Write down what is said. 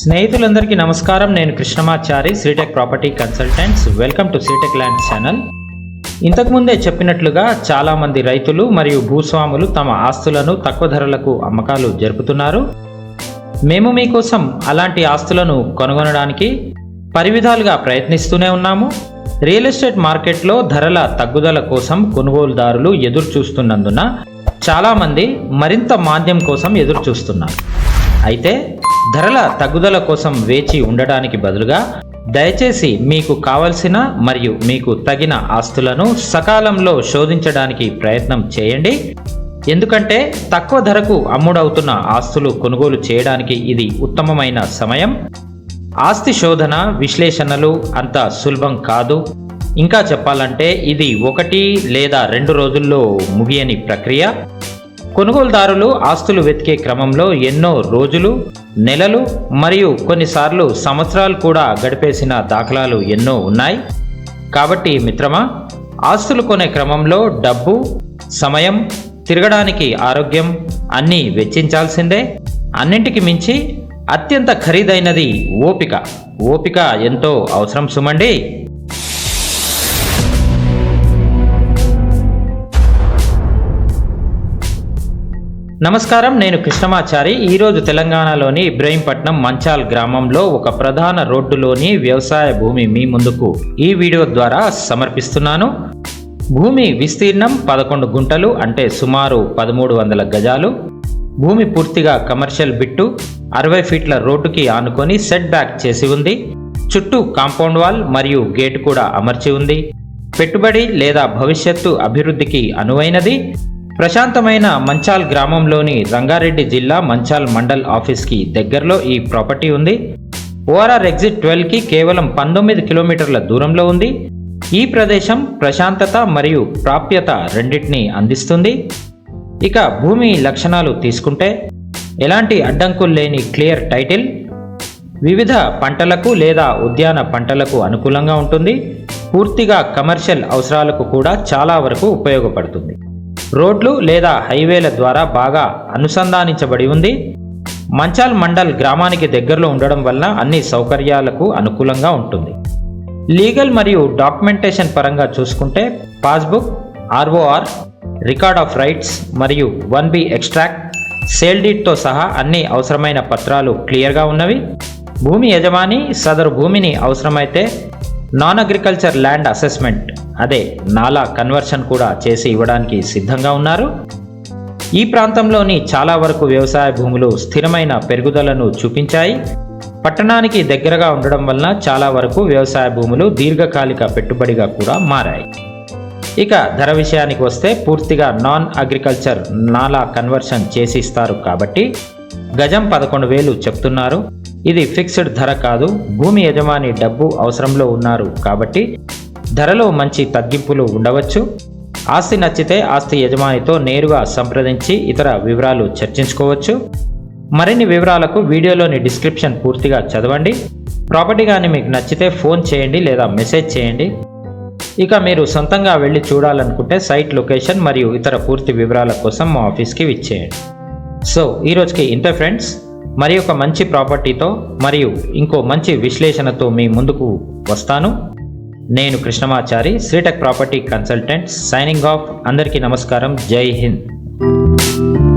స్నేహితులందరికీ నమస్కారం. నేను Krishnamachari Seetech property consultants. Welcome to Seetech land channel. ఇంతకుముందే చెప్పినట్లుగా చాలామంది రైతులు మరియు భూస్వాములు తమ ఆస్తులను తక్కువ ధరలకు అమ్మకాలు జరుపుతున్నారు. మేము మీకోసం అలాంటి ఆస్తులను కనుగొనడానికి పరివిధాలుగా ప్రయత్నిస్తూనే ఉన్నాము. రియల్ ఎస్టేట్ మార్కెట్లో ధరల తగ్గుదల కోసం కొనుగోలుదారులు ఎదురు చూస్తున్నందున చాలామంది మరింత మాంద్యం కోసం ఎదురు చూస్తున్నారు అయితే ధరల తగ్గుదల కోసం వేచి ఉండడానికి బదులుగా దయచేసి మీకు కావలసిన మరియు మీకు తగిన ఆస్తులను సకాలంలో శోధించడానికి ప్రయత్నం చేయండి. ఎందుకంటే తక్కువ ధరకు అమ్ముడవుతున్న ఆస్తులు కొనుగోలు చేయడానికి ఇది ఉత్తమమైన సమయం. ఆస్తి శోధన విశ్లేషణలు అంత సులభం కాదు. ఇంకా చెప్పాలంటే ఇది ఒకటి లేదా రెండు రోజుల్లో ముగియని ప్రక్రియ. కొనుగోలుదారులు ఆస్తులు వెతికే క్రమంలో ఎన్నో రోజులు నెలలు మరియు కొన్నిసార్లు సంవత్సరాలు కూడా గడిపేసిన దాఖలాలు ఎన్నో ఉన్నాయి. కాబట్టి మిత్రమా ఆస్తులు కొనే క్రమంలో డబ్బు సమయం తిరగడానికి ఆరోగ్యం అన్నీ వెచ్చించాల్సిందే. అన్నింటికి మించి అత్యంత ఖరీదైనది ఓపిక. ఓపిక ఎంతో అవసరం సుమండి. నమస్కారం నేను కృష్ణమాచారి. ఈరోజు తెలంగాణలోని ఇబ్రహీంపట్నం మంచాల్ గ్రామంలో ఒక ప్రధాన రోడ్డులోని వ్యవసాయ భూమి మీ ముందుకు ఈ వీడియో ద్వారా సమర్పిస్తున్నాను. భూమి విస్తీర్ణం పదకొండు గుంటలు అంటే సుమారు పదమూడు వందల గజాలు. భూమి పూర్తిగా కమర్షియల్ బిట్టు అరవై ఫీట్ల రోడ్డుకి ఆనుకొని సెట్ బ్యాక్ చేసి ఉంది. చుట్టూ కాంపౌండ్ వాల్ మరియు గేట్ కూడా అమర్చి ఉంది. పెట్టుబడి లేదా భవిష్యత్తు అభివృద్ధికి అనువైనది. ప్రశాంతమైన మంచాల్ గ్రామంలోని రంగారెడ్డి జిల్లా మంచాల్ మండల్ ఆఫీస్కి దగ్గరలో ఈ ప్రాపర్టీ ఉంది. ఓఆర్ఆర్ ఎగ్జిట్ ట్వెల్వ్కి కేవలం పంతొమ్మిది కిలోమీటర్ల దూరంలో ఉంది. ఈ ప్రదేశం ప్రశాంతత మరియు ప్రాప్యత రెండింటినీ అందిస్తుంది. ఇక భూమి లక్షణాలు తీసుకుంటే ఎలాంటి అడ్డంకులు లేని క్లియర్ టైటిల్ వివిధ పంటలకు లేదా ఉద్యాన పంటలకు అనుకూలంగా ఉంటుంది. పూర్తిగా కమర్షియల్ అవసరాలకు కూడా చాలా వరకు ఉపయోగపడుతుంది. రోడ్లు లేదా హైవేల ద్వారా బాగా అనుసంధానించబడి ఉంది. మంచాల్ మండల్ గ్రామానికి దగ్గరలో ఉండడం వల్ల అన్ని సౌకర్యాలకు అనుకూలంగా ఉంటుంది. లీగల్ మరియు డాక్యుమెంటేషన్ పరంగా చూసుకుంటే passbook ROR record of rights మరియు వన్ బి ఎక్స్ట్రాక్ట్ సేల్ డీట్తో సహా అన్ని అవసరమైన పత్రాలు క్లియర్గా ఉన్నవి. భూమి యజమాని సదరు భూమిని అవసరమైతే నాన్ అగ్రికల్చర్ ల్యాండ్ అసెస్మెంట్ అదే నాలా కన్వర్షన్ కూడా చేసి ఇవ్వడానికి సిద్ధంగా ఉన్నారు. ఈ ప్రాంతంలోని చాలా వరకు వ్యవసాయ భూములు స్థిరమైన పెరుగుదలను చూపించాయి. పట్టణానికి దగ్గరగా ఉండడం వలన చాలా వరకు వ్యవసాయ భూములు దీర్ఘకాలిక పెట్టుబడిగా కూడా మారాయి. ఇక ధర విషయానికి వస్తే పూర్తిగా నాన్ అగ్రికల్చర్ నాలా కన్వర్షన్ చేసి ఇస్తారు కాబట్టి గజం పదకొండు వేలు చెప్తున్నారు. ఇది ఫిక్స్డ్ ధర కాదు భూమి యజమాని డబ్బు అవసరంలో ఉన్నారు కాబట్టి ధరలో మంచి తగ్గింపులు ఉండవచ్చు. ఆస్తి నచ్చితే ఆస్తి యజమానితో నేరుగా సంప్రదించి ఇతర వివరాలు చర్చించుకోవచ్చు. మరిన్ని వివరాలకు వీడియోలోని డిస్క్రిప్షన్ పూర్తిగా చదవండి. ప్రాపర్టీ కానీ మీకు నచ్చితే ఫోన్ చేయండి లేదా మెసేజ్ చేయండి. ఇక మీరు సొంతంగా వెళ్ళి చూడాలనుకుంటే సైట్ లొకేషన్ మరియు ఇతర పూర్తి వివరాల కోసం మా ఆఫీస్కి విచ్చేయండి. సో ఈ రోజుకి ఇంతే ఫ్రెండ్స్. మరి ఒక మంచి ప్రాపర్టీతో మరియు ఇంకో మంచి విశ్లేషణతో మీ ముందుకు వస్తాను. నేను Krishnamachari Sritech property consultant signing off అందరికీ నమస్కారం. జై హింద్.